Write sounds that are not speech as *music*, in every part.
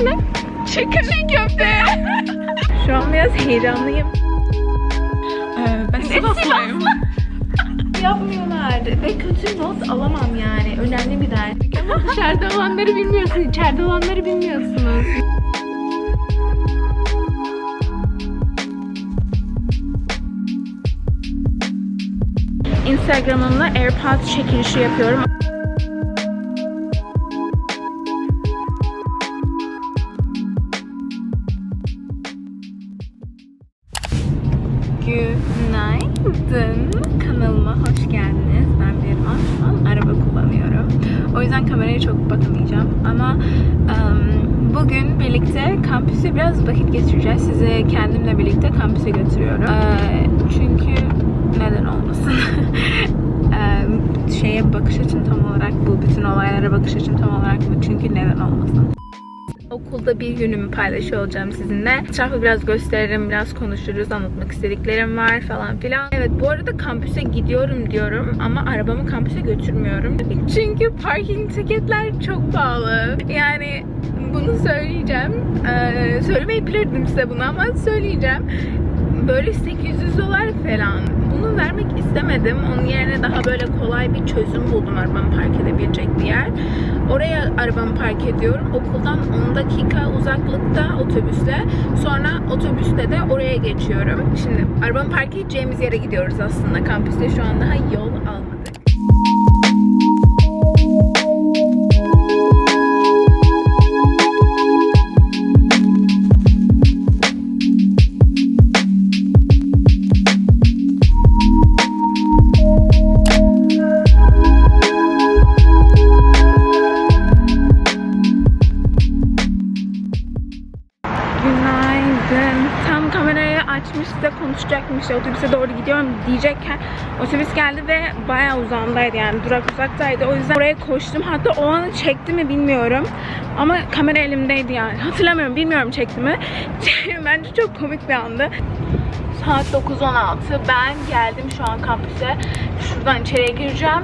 ne? Chicken köfte. Şu an biraz heyecanlıyım. Ee, ben Sivas'layım. *laughs* Yapmıyorlar ve kötü not alamam yani. Önemli bir ders. Ama dışarıda olanları bilmiyorsunuz, içeride olanları bilmiyorsunuz. Instagram'ımla AirPods çekilişi yapıyorum. Günaydın. Kanalıma hoş geldiniz. Ben bir şu an araba kullanıyorum. O yüzden kameraya çok bakamayacağım. Ama em, bugün birlikte kampüse biraz vakit geçireceğiz. Sizi kendimle birlikte kampüse götürüyorum. Ee, çünkü neden olmasın? *laughs* Em, şeye bakış açım tam olarak bu. Bütün olaylara bakış açım tam olarak bu. Çünkü neden olmasın? Okulda bir günümü paylaşıyor olacağım sizinle. Etrafı biraz gösteririm, biraz konuşuruz, anlatmak istediklerim var falan filan. Evet bu arada kampüse gidiyorum diyorum ama arabamı kampüse götürmüyorum. *laughs* Çünkü parking tiketler çok pahalı. Yani bunu söyleyeceğim. Ee, söylemeyebilirdim size bunu ama söyleyeceğim. Böyle 800 dolar falan. Bunu vermek istemedim. Onun yerine daha böyle kolay bir çözüm buldum arabamı park edebilecek bir yer. Oraya arabamı park ediyorum. Okuldan 10 dakika uzaklıkta otobüsle. Sonra otobüste de oraya geçiyorum. Şimdi arabamı park edeceğimiz yere gidiyoruz aslında. Kampüste şu an daha yol almadık. Konuşacakmış. İşte otobüse doğru gidiyorum diyecekken otobüs geldi ve bayağı uzağımdaydı yani durak uzaktaydı. O yüzden oraya koştum. Hatta o anı çekti mi bilmiyorum. Ama kamera elimdeydi yani. *laughs* Hatırlamıyorum bilmiyorum çekti mi. *laughs* Bence çok komik bir andı. Saat 9.16. Ben geldim şu an kampüse. Şuradan içeriye gireceğim.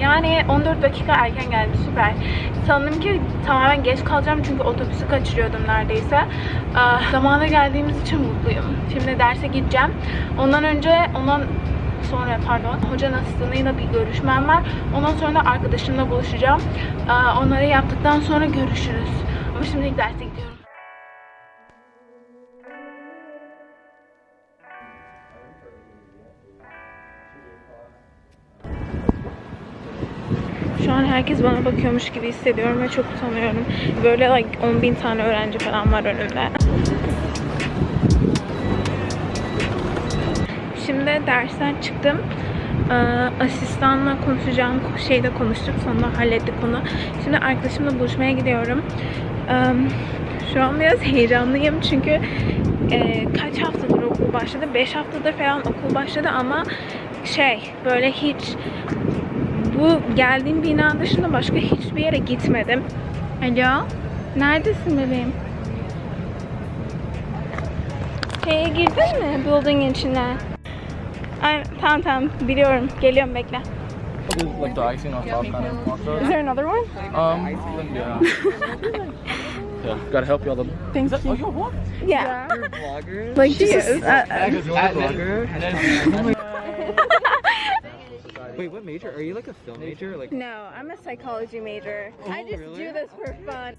Yani 14 dakika erken geldim. Süper. Sandım ki tamamen geç kalacağım çünkü otobüsü kaçırıyordum neredeyse. Zamana geldiğimiz için mutluyum. Şimdi derse gideceğim. Ondan önce ondan sonra pardon hocanın asistanıyla bir görüşmem var. Ondan sonra da arkadaşımla buluşacağım. Ah, Onları yaptıktan sonra görüşürüz. Ama şimdilik derse herkes bana bakıyormuş gibi hissediyorum ve çok utanıyorum. Böyle like 10 bin tane öğrenci falan var önümde. Şimdi dersten çıktım. Ee, asistanla konuşacağım şeyde konuştuk. Sonunda hallettik onu. Şimdi arkadaşımla buluşmaya gidiyorum. Ee, şu an biraz heyecanlıyım çünkü e, kaç haftadır okul başladı? 5 haftadır falan okul başladı ama şey böyle hiç bu geldiğim bina dışında başka hiçbir yere gitmedim. Alo? Neredesin bebeğim? Şeye girdin mi building'in içine? Ay, tamam tamam biliyorum. Geliyorum bekle. There's like the icing on top kind of mocha. Is there another one? Um, yeah. yeah, *laughs* gotta help you all the. Thank Oh, yo, what? Yeah. vlogger? Like Jesus. Uh, Because you're a At- vlogger? *laughs* *laughs* My- Wait, what major? Are you like a film major? Like, no, I'm a psychology major. Oh, I Oh, just really? do this for fun.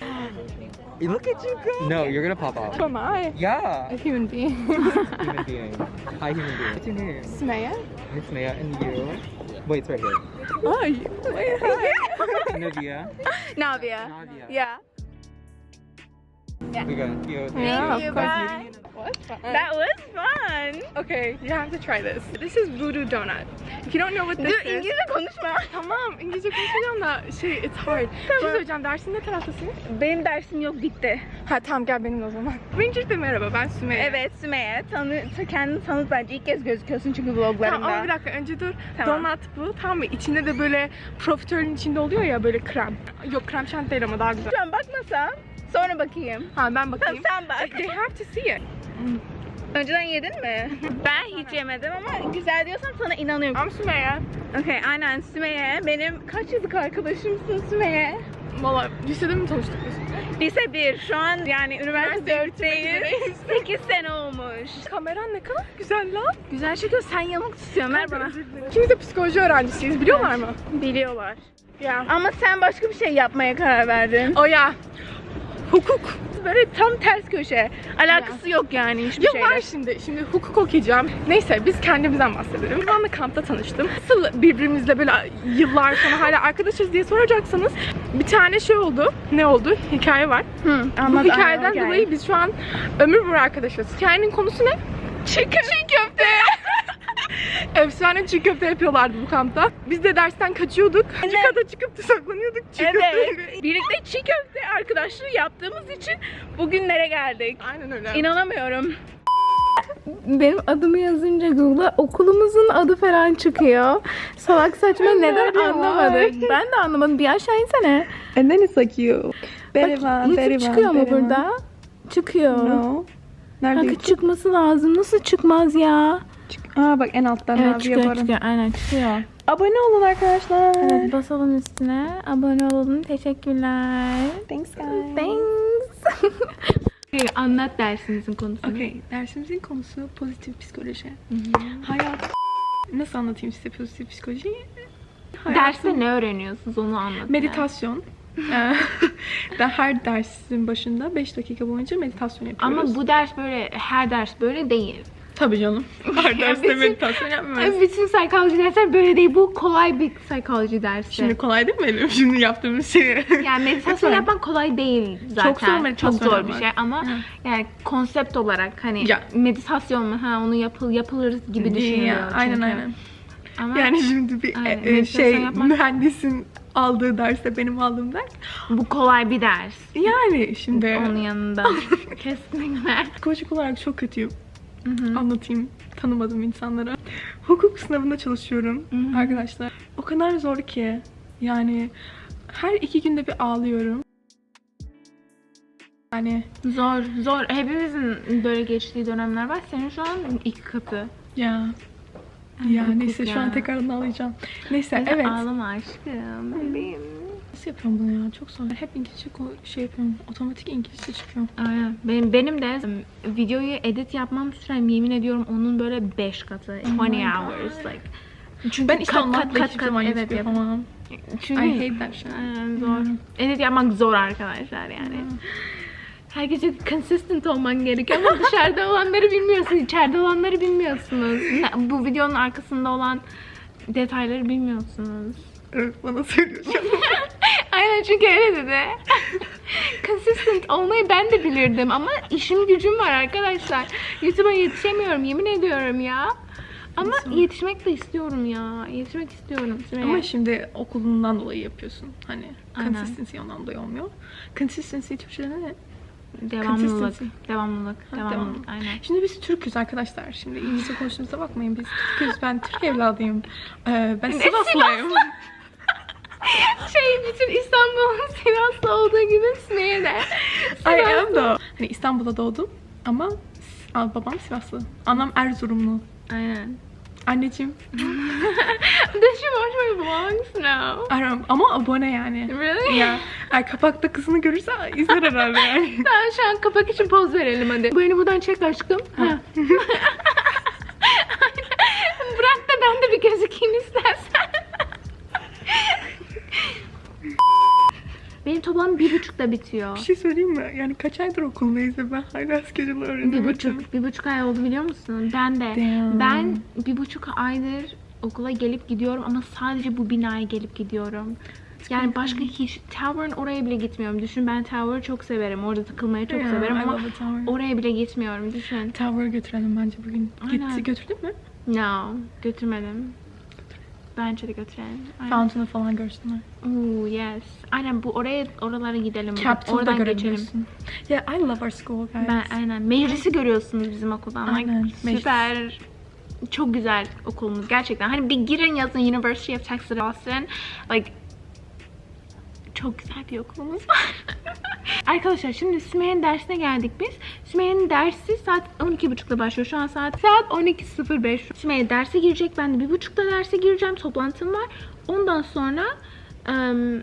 *gasps* look at you go. No, you're gonna pop off. Who am I? Yeah. A human being. *laughs* *laughs* human being. Hi, human being. What's your name? Sumaya? Miss Maya, and you? Wait, it's right here. Oh, you. Wait, hi. *laughs* Navia. Navia. Navia. Yeah. We got you. Yeah, you, bye. What? That was fun. Okay, you have to try this. This is voodoo donut. If you don't know what this Dur is. İngilizce konuşma. *laughs* Tamam, İngilizce konuşacağım da şey, it's hard. Bir şey söyleyeceğim, dersin ne taraftasın? Benim dersim yok bitti. Ha tamam gel benimle o zaman. Öncelikle merhaba, ben Sümeyye. Evet Sümeyye. Tanı, ta- kendini tanıt bence. ilk kez gözüküyorsun çünkü vloglarımda. Tamam ama bir dakika önce dur. Tamam. Donut bu tamam mı? İçinde de böyle profiterolün içinde oluyor ya böyle krem. Yok krem şanti değil ama daha güzel. Şu an bakmasam sonra bakayım. Ha ben Tamam bakayım. *laughs* sen bak. They have to see it. Önceden yedin mi? *laughs* Ben hiç yemedim ama güzel diyorsan sana inanıyorum. I'm Sümeyye. Okey aynen Sümeyye. Benim kaç yıllık arkadaşımsın Sümeyye? Valla lisede mi tanıştık biz? Lise 1 şu an yani üniversite 4'teyiz. 8 sene olmuş. Kameran ne kadar güzel lan. Güzel çekiyor sen yamuk tutuyorsun ver bana. İkimiz de psikoloji öğrencisiyiz biliyorlar mı? Biliyorlar. Ya. Ama sen başka bir şey yapmaya karar verdin. O ya. Hukuk. Böyle tam ters köşe. Alakası yok yani hiçbir Yok şeyle. var şimdi. Şimdi hukuk okuyacağım. Neyse biz kendimizden bahsedelim. Ben de kampta tanıştım. Nasıl birbirimizle böyle yıllar sonra hala arkadaşız diye soracaksanız bir tane şey oldu. Ne oldu? Hikaye var. Hı, Bu anlat, hikayeden anlat, dolayı biz şu an ömür boyu arkadaşız. Hikayenin konusu ne? Çiğ köfte. *laughs* Efsane çiğ köfte yapıyorlardı bu kampta. Biz de dersten kaçıyorduk. Evet. kata çıkıp da saklanıyorduk çiğ Evet. köfte. *laughs* Birlikte çiğ köfte arkadaşlığı yaptığımız için bugünlere geldik. Aynen öyle. İnanamıyorum. Benim adımı yazınca Google'a okulumuzun adı falan çıkıyor. Salak saçma neden anlamadık. Ben de anlamadım. Bir aşağı insene. And then it's like you. Bak, YouTube very well, çıkıyor mu burada? Çıkıyor. No. Nerede Kanka çıkması lazım. Nasıl çıkmaz ya? Aa bak en alttan Evet mavi çıkıyor yaparım. çıkıyor. Aynen çıkıyor. Abone olun arkadaşlar. Evet basalım üstüne. Abone olun. Teşekkürler. Thanks guys. Thanks. *laughs* Anlat dersinizin konusunu. Okey, dersimizin konusu pozitif psikoloji. Hayat... Nasıl anlatayım size pozitif psikolojiyi? Derste ne öğreniyorsunuz onu anlat. Meditasyon. *laughs* Ee, da her dersin başında 5 dakika boyunca meditasyon yapıyoruz. Ama bu ders böyle her ders böyle değil. Tabii canım. *laughs* Her derste bütün- meditasyon yapmıyoruz. Bütün psikoloji dersler böyle değil. Bu kolay bir psikoloji dersi. Şimdi kolay değil mi benim *laughs* şimdi yaptığımız şey? *laughs* yani meditasyon Lütfen. yapmak kolay değil zaten. Çok zor meditasyon Çok zor bir yapmak. şey ama Hı. yani konsept olarak hani Ya. meditasyon mu ha onu yapıl yapılır gibi düşünülüyor. Ya, aynen çünkü. aynen. Ama Yani şimdi bir Aynen, e, e, meditasyon şey yapmak- mühendisin aldığı derste benim aldığım ders. bu kolay bir ders. Yani şimdi Onun yanında. Kesinlikle. psikolojik olarak çok kötüyüm. Anlatayım tanımadığım insanlara. Hukuk sınavında çalışıyorum arkadaşlar. O kadar zor ki. Yani her iki günde bir ağlıyorum. Yani Zor, zor. Hepimizin böyle geçtiği dönemler var. Senin şu an iki katı. ya ya hukuk neyse şu ya. an tekrardan ağlayacağım. Neyse Neyse, evet. Ağlama aşkım. Bebeğim. Nasıl yapıyorum bunu ya? Çok zor. Hep İngilizce şey yapıyorum. Otomatik İngilizce çıkıyor. Aynen. Benim, benim de videoyu edit yapmam süren yemin ediyorum onun böyle 5 katı. 20 hours like. Çünkü Ben işte kat- kat- kat- hiçbir kat- zaman evet, yapamam. Çünkü I hate that shit. Aynen, zor. Edit yapmak zor arkadaşlar yani. Herkese consistent olman gerekiyor ama dışarıda olanları bilmiyorsun, içeride olanları bilmiyorsunuz. Bu videonun arkasında olan detayları bilmiyorsunuz. Evet bana söylüyorsun. *laughs* Aynen çünkü öyle dedi. *laughs* Consistent olmayı ben de bilirdim ama işim gücüm var arkadaşlar. YouTube'a yetişemiyorum yemin ediyorum ya. Ama yetişmek de istiyorum ya. Yetişmek istiyorum. Sümeyye. Ama şimdi okulundan dolayı yapıyorsun. Hani Aynen. consistency ondan dolayı olmuyor. Consistency Türkçe'de ne? devamlılık. consistency. Devamlılık. Ha, Devamlılık. devamlılık. Aynen. Şimdi biz Türk'üz arkadaşlar. Şimdi İngilizce konuştuğumuza bakmayın. Biz Türk'üz. Ben Türk evladıyım. Ee, ben Sivaslıyım. *laughs* Şey bütün İstanbul'un *laughs* Sivas'ta olduğu gibi Sümeyye de. I am da. Hani İstanbul'da doğdum ama Aa, babam Sivaslı. Anam Erzurumlu. Aynen. Anneciğim Does she watch my vlogs? No. Aram ama abone yani. Really? Ya ay kapakta kızını görürse izler herhalde yani. *laughs* Tamam şu an kapak için poz verelim hadi. Beni buradan çek aşkım. Ha. *laughs* Bırak da ben de bir gözükeyim istersen. Benim toplam bir buçukta bitiyor. Bir şey söyleyeyim mi? Yani kaç aydır okuldayız ve ben hala schedule Bir öğrenemedim. buçuk, bir buçuk ay oldu biliyor musun? Ben de. Damn. Ben bir buçuk aydır okula gelip gidiyorum ama sadece bu binaya gelip gidiyorum. Yani başka hiç Tower'ın oraya bile gitmiyorum. Düşün ben Tower'ı çok severim. Orada takılmayı çok Yeah, severim ama oraya bile gitmiyorum. Düşün. Tower'a götürelim bence bugün. Aynen. Gitti götürdün mü? No, götürmedim. Bence de götürelim. Fountain'ı falan görsünler. Ooh, yes. Aynen bu oraya oralara gidelim. Capitol'da Oradan geçelim. Yeah, I love our school guys. Ben aynen meclisi görüyorsunuz bizim okuldan. Like, Aynen, meclis. süper. Çok güzel okulumuz gerçekten. Hani bir girin yazın University of Texas Austin. Like çok güzel bir okulumuz var. *laughs* Arkadaşlar şimdi Sümeyye'nin dersine geldik biz. Sümeyye'nin dersi saat 12.30'da başlıyor. Şu an saat saat 12.05. Sümeyye derse girecek. Ben de 1.30'da derse gireceğim. Toplantım var. Ondan sonra ım,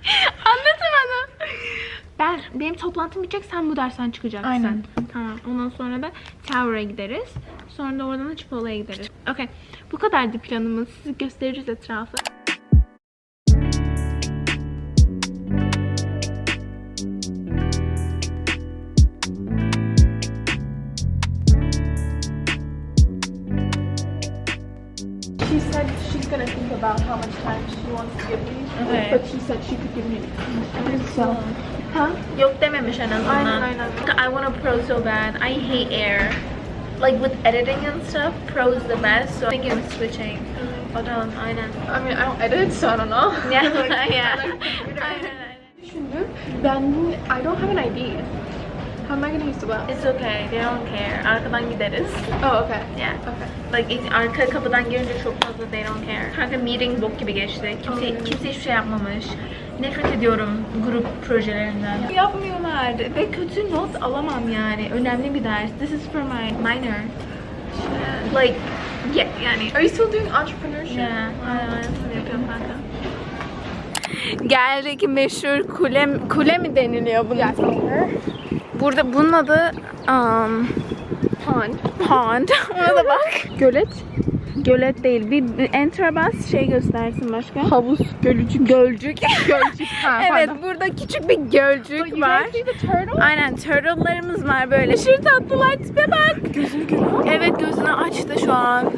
*laughs* Anlatamadım. Ben benim toplantım bitecek sen bu dersten çıkacaksın. Aynen. Tamam. Ondan sonra da Tower'a gideriz. Sonra da oradan da Chipola'ya gideriz. Okey. Bu kadardı planımız. Sizi gösteririz etrafı. About how much time she wants to give me. Okay. But she said she could give me. So. Huh? Yok dememiş en azından. Aynen, aynen. I want a pro so bad. I hate air. Like with editing and stuff, pro is the best. So I'm thinking of switching. Mm-hmm. Bakalım aynen. I know. I mean, I don't edit, so I don't know. Yeah, *laughs* Like, yeah. I like the computer. Aynen, aynen. Ben I don't have an ID. How am I gonna use the web? It's okay. They don't care. Arkadan gideriz. Oh, okay. Yeah. Okay. Like it- arka kapıdan girince çok fazla they don't care. Kanka meeting bok gibi geçti. Kimse, kimse hiçbir şey yapmamış. Nefret ediyorum grup projelerinden. Yapmıyorlar ve kötü not alamam yani. Önemli bir ders. This is for my minor. Like yeah, yani. Are you still doing entrepreneurship? Yeah, aynen yapıyorum kanka. Geldik meşhur kule, kule mi deniliyor buna? Burada bunun adı um, Pond. pond. *laughs* Ona da bak. Gölet. Gölet değil. Bir, bir enter bas şey göstersin başka. Havuz. Gölücük. Gölcük. *laughs* Gölcük. Ha, evet pardon. burada küçük bir gölcük var. turtle? Aynen turtle'larımız var böyle. Şir tatlılar tipe bak. Gözünü görüyor Evet gözünü açtı şu an.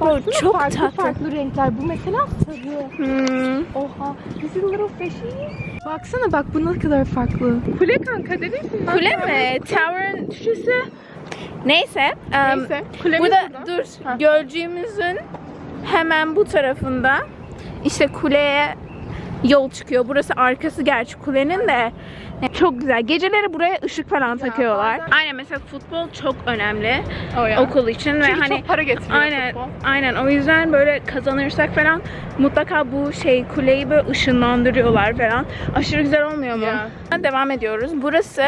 Oh, çok farklı tatlı. farklı renkler. Bu mesela sarı. Hmm. Oha. This is a little fishy. Baksana bak bu ne kadar farklı. Kule kanka dedin Kule mi? Tower'ın Türkçesi. Neyse. em, Neyse. Kulemiz burada, burada. dur. Gölcüğümüzün hemen bu tarafında işte kuleye yol çıkıyor. Burası arkası gerçi kulenin de. Çok güzel. Geceleri buraya ışık falan takıyorlar. bazen- Aynen mesela futbol çok önemli Oh ya. okul için ve Çünkü hani çok para getiriyor aynen futbol. aynen o yüzden böyle kazanırsak falan mutlaka bu şey kuleyi böyle ışınlandırıyorlar falan. Aşırı güzel olmuyor mu? Devam ediyoruz. Burası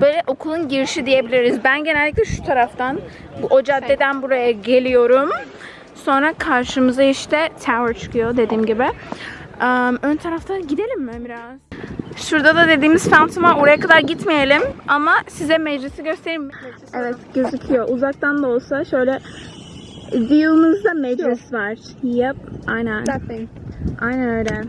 böyle okulun girişi diyebiliriz. Ben genellikle şu taraftan bu o caddeden buraya geliyorum. Sonra karşımıza işte tower çıkıyor dediğim gibi. Um, ön tarafta gidelim mi biraz? Şurada da dediğimiz var. Oraya kadar gitmeyelim ama size meclisi göstereyim. Evet gözüküyor. Uzaktan da olsa şöyle view'umuzda meclis var. Yep. Aynen. That thing. Aynen öyle.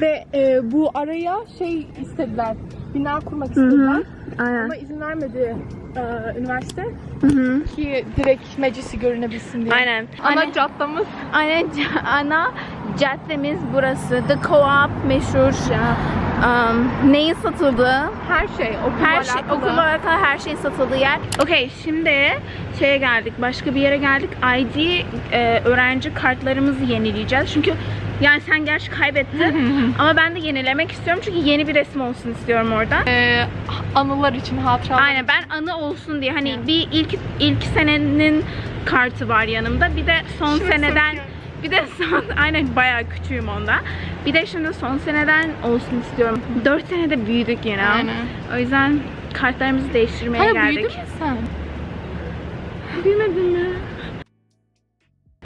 Ve e, bu araya şey istediler. Bina kurmak istediler. Aynen. Ama izin vermedi e, üniversite Hı hı. ki direkt meclisi görünebilsin diye. Aynen. Ana Aynen. caddamız. Aynen ana caddemiz burası. The Co-op meşhur. Um, neyin satıldığı? Her şey. Okul Her şey, okul alakalı her şeyin satıldığı yer. Okey şimdi şeye geldik. Başka bir yere geldik. ID e, öğrenci kartlarımızı yenileyeceğiz. Çünkü yani sen gerçi kaybettin *laughs* ama ben de yenilemek istiyorum çünkü yeni bir resim olsun istiyorum orada. E, anılar için, hatıralar Aynen ben anı olsun diye hani bir ilk ilk senenin kartı var yanımda. Bir de son Şurası seneden bir de son *laughs* aynen bayağı küçüğüm onda. Bir de şimdi son seneden olsun istiyorum. 4 senede büyüdük yine. Aynen. O yüzden kartlarımızı değiştirmeye Hayır geldik. büyüdün mü sen? Büyümedin mi?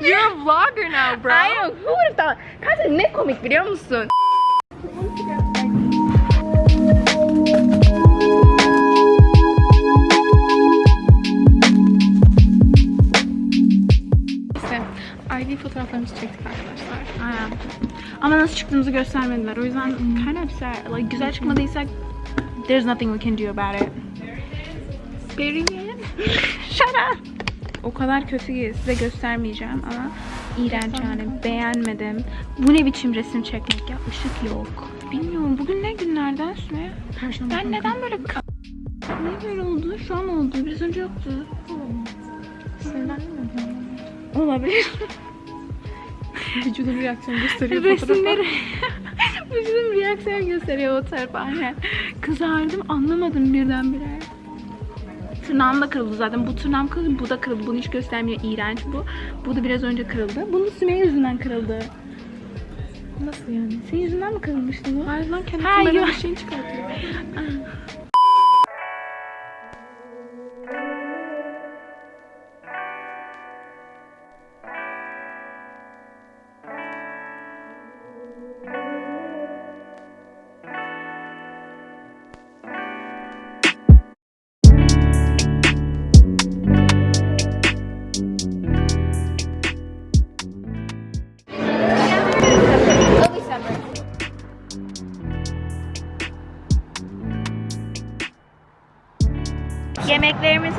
You're a vlogger now bro. Aynen. Who would have thought? Kanka ne komik biliyor musun? Fotoğraflarımızı çektik arkadaşlar. Aynen. Ama nasıl çıktığımızı göstermediler. O yüzden kind of sad. Like güzel çıkmadıysak there's nothing we can do about it. Period. *gasps* Shut up. O kadar kötü ki size göstermeyeceğim ama iğrenç yani beğenmedim. Bu ne biçim resim çekmek ya? Işık yok. Bilmiyorum bugün ne günlerden Süme? Perşembe Ben neden böyle ne böyle oldu? Şu an oldu. Biraz önce yoktu. Olabilir. Vücudun reaksiyonu gösteriyor. *laughs* Resimleri *laughs* Vücudum reaksiyon gösteriyor o tarafa aynen. Kızardım anlamadım birdenbire. Tırnağım da kırıldı zaten. Bu tırnağım kırıldı, bu da kırıldı. Bunu hiç göstermiyor. İğrenç bu. Bu da biraz önce kırıldı. Bunun Sümeyye yüzünden kırıldı. Nasıl yani? Senin yüzünden mi kırılmıştı bu? Hayır lan kendi Ha, kameranın yok. şeyini çıkartıyor. *laughs*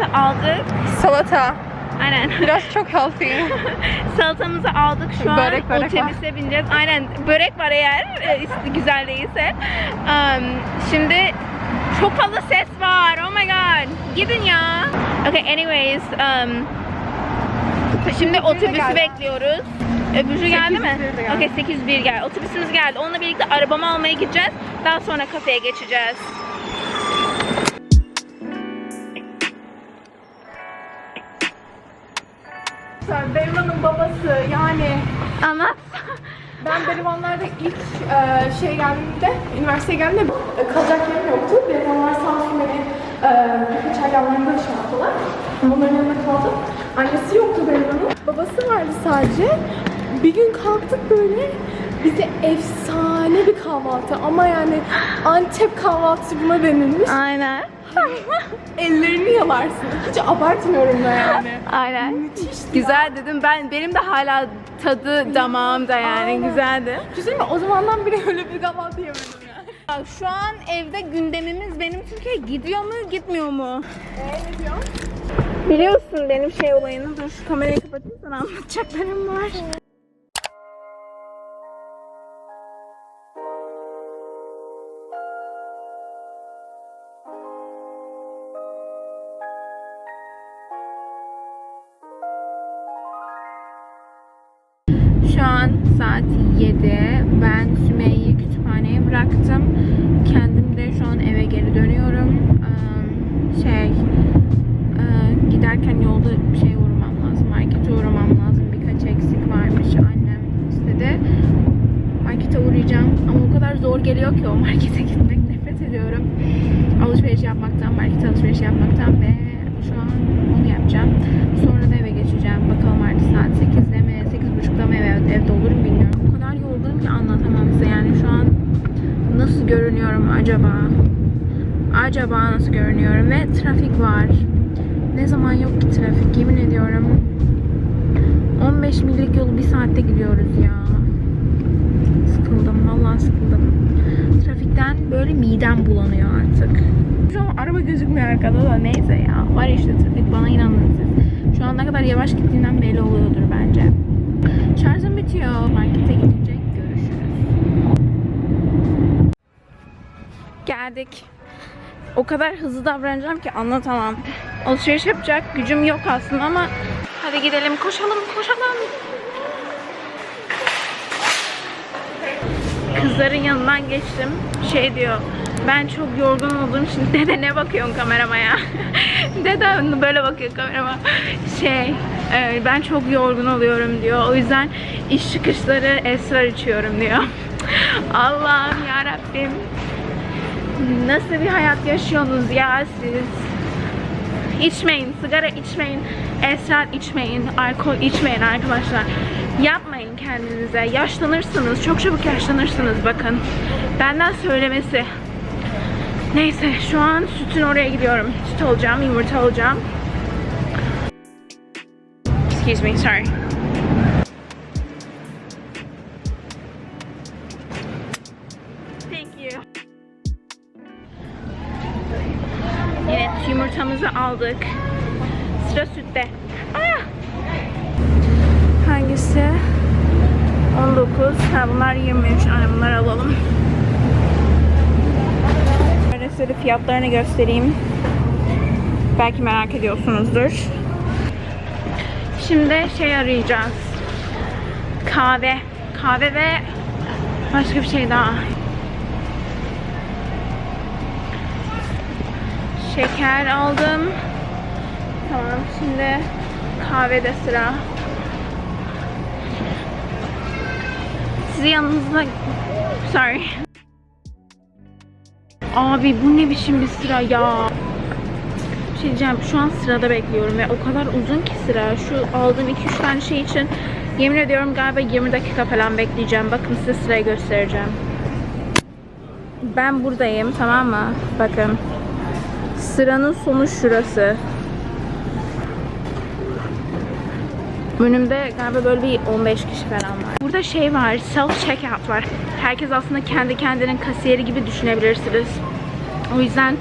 Yemeklerimizi aldık. Salata. Aynen. Biraz çok healthy. *laughs* Salatamızı aldık şu an. Börek, börek Otobüse bineceğiz. Aynen. Börek var eğer e, güzel değilse. Um, şimdi çok fazla ses var. Oh my god. Gidin ya. Okay anyways. Um, şimdi otobüsü bekliyoruz. Öbürü geldi mi? 801 de geldi. Okay 801 geldi. Otobüsümüz geldi. Onunla birlikte arabamı almaya gideceğiz. Daha sonra kafeye geçeceğiz. Berivan'ın babası yani Anlat. ben Berivanlar'da ilk e, şey geldiğimde, üniversiteye geldiğimde e, kalacak yerim yoktu. Berivanlar olsun beni e, birkaç ay yanlarında yaptılar. Onların yanında kaldım. Annesi yoktu Berivan'ın. Babası vardı sadece. Bir gün kalktık böyle bize efsane bir kahvaltı ama yani Antep kahvaltısı buna denilmiş. Aynen. *laughs* Ellerini yalarsın. Hiç abartmıyorum da yani. Aynen. Güzel dedim. Ben benim de hala tadı damağımda yani Aynen. güzeldi. Güzel mi? O zamandan beri *laughs* öyle bir kahvaltı yemedim yani. Şu an evde gündemimiz benim Türkiye gidiyor mu gitmiyor mu? ne diyor? Biliyorsun benim şey olayını. Dur şu kamerayı kapatayım sana anlatacaklarım var. Şu an saat 7. Ben Sümeyye'yi kütüphaneye bıraktım. Kendim de şu an eve geri dönüyorum. Şey, eee, giderken yolda bir şey uğramam lazım. Markete uğramam lazım. Birkaç eksik varmış. Annem istedi. Markete uğrayacağım. Ama o kadar zor geliyor ki o markete *laughs* gitmek. Nefret ediyorum. Alışveriş yapmaktan, markete alışveriş yapmaktan ve şu an onu yapacağım. Sonra da eve geçeceğim. Bakalım artık saat 8'de mi, 8.30'da mı eve, evde olurum bilmiyorum. O kadar yorgunum ki anlatamam size. Yani şu an nasıl görünüyorum acaba? Acaba nasıl görünüyorum? Ve trafik var. Ne zaman yok ki trafik yemin ediyorum. 15 millik yolu bir saatte gidiyoruz ya. Sıkıldım vallahi sıkıldım. Trafikten böyle midem bulanıyor artık. Şu an araba gözükmüyor arkada da neyse ya. Var işte trafik bana inanın. Şu an ne kadar yavaş gittiğinden belli oluyordur bence. Şarjım bitiyor. Markete gidince görüşürüz. Geldik. O kadar hızlı davranacağım ki anlatamam. Alışveriş yapacak gücüm yok aslında ama hadi gidelim koşalım koşalım. Kızların yanından geçtim. Şey diyor. Ben çok yorgun olduğum için *laughs* dede ne bakıyorsun kamerama ya? *laughs* dede böyle bakıyor kamerama. Şey e, ben çok yorgun oluyorum diyor. O yüzden iş çıkışları esrar içiyorum diyor. *laughs* Allah'ım ya Rabbim. Nasıl bir hayat yaşıyorsunuz ya siz? İçmeyin, sigara içmeyin, esrar içmeyin, alkol içmeyin arkadaşlar. Yapmayın kendinize. Yaşlanırsınız. Çok çabuk yaşlanırsınız bakın. Benden söylemesi. Neyse şu an sütün oraya gidiyorum. Süt alacağım, yumurta alacağım. Excuse me, sorry. Thank you. Evet yumurtamızı aldık. Sıra sütte. Ah! Hangisi? 19. Ha bunlar 23. Aynen bunları alalım. Size fiyatlarını göstereyim. Belki merak ediyorsunuzdur. Şimdi şey arayacağız. Kahve. Kahve ve başka bir şey daha. Şeker aldım. Tamam şimdi kahvede sıra. Sizi yanınızda... Sorry. Abi bu ne biçim bir sıra ya. Şey. Şu an sırada bekliyorum ve o kadar uzun ki sıra. Şu aldığım 2-3 tane şey için yemin ediyorum galiba 20 dakika falan bekleyeceğim. Bakın size sırayı göstereceğim. Ben buradayım tamam mı? Bakın. Sıranın sonu şurası. Önümde galiba böyle bir 15 kişi falan var. Burada şey var, self checkout var. Herkes aslında kendi kendinin kasiyeri gibi düşünebilirsiniz. O yüzden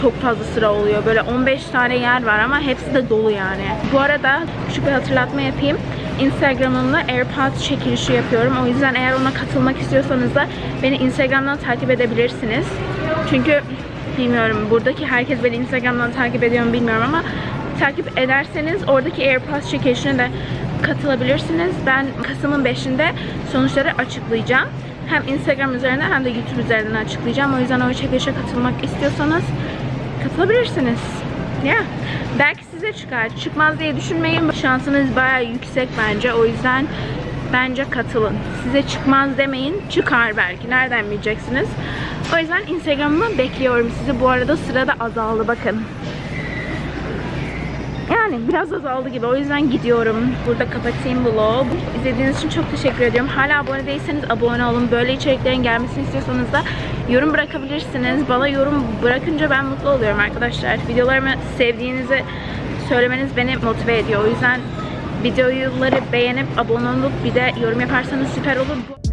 çok fazla sıra oluyor. Böyle 15 tane yer var ama hepsi de dolu yani. Bu arada küçük bir hatırlatma yapayım. Instagram'ımla AirPods çekilişi yapıyorum. O yüzden eğer ona katılmak istiyorsanız da beni Instagram'dan takip edebilirsiniz. Çünkü bilmiyorum buradaki herkes beni Instagram'dan takip ediyor mu bilmiyorum ama takip ederseniz oradaki AirPods çekilişine de katılabilirsiniz. Ben Kasım'ın 5'inde sonuçları açıklayacağım. Hem Instagram üzerinden hem de YouTube üzerinden açıklayacağım. O yüzden o çekilişe katılmak istiyorsanız katılabilirsiniz. Ya belki size çıkar. Çıkmaz diye düşünmeyin. Şansınız bayağı yüksek bence. O yüzden bence katılın. Size çıkmaz demeyin. Çıkar belki. Nereden bileceksiniz? O yüzden Instagram'ımı bekliyorum sizi. Bu arada sırada azaldı bakın. Yani biraz azaldı gibi. O yüzden gidiyorum. Burada kapatayım vlogu. İzlediğiniz için çok teşekkür ediyorum. Hala abone değilseniz abone olun. Böyle içeriklerin gelmesini istiyorsanız da yorum bırakabilirsiniz. Bana yorum bırakınca ben mutlu oluyorum arkadaşlar. Videolarımı sevdiğinizi söylemeniz beni motive ediyor. O yüzden videoları beğenip abone olup bir de yorum yaparsanız süper olur.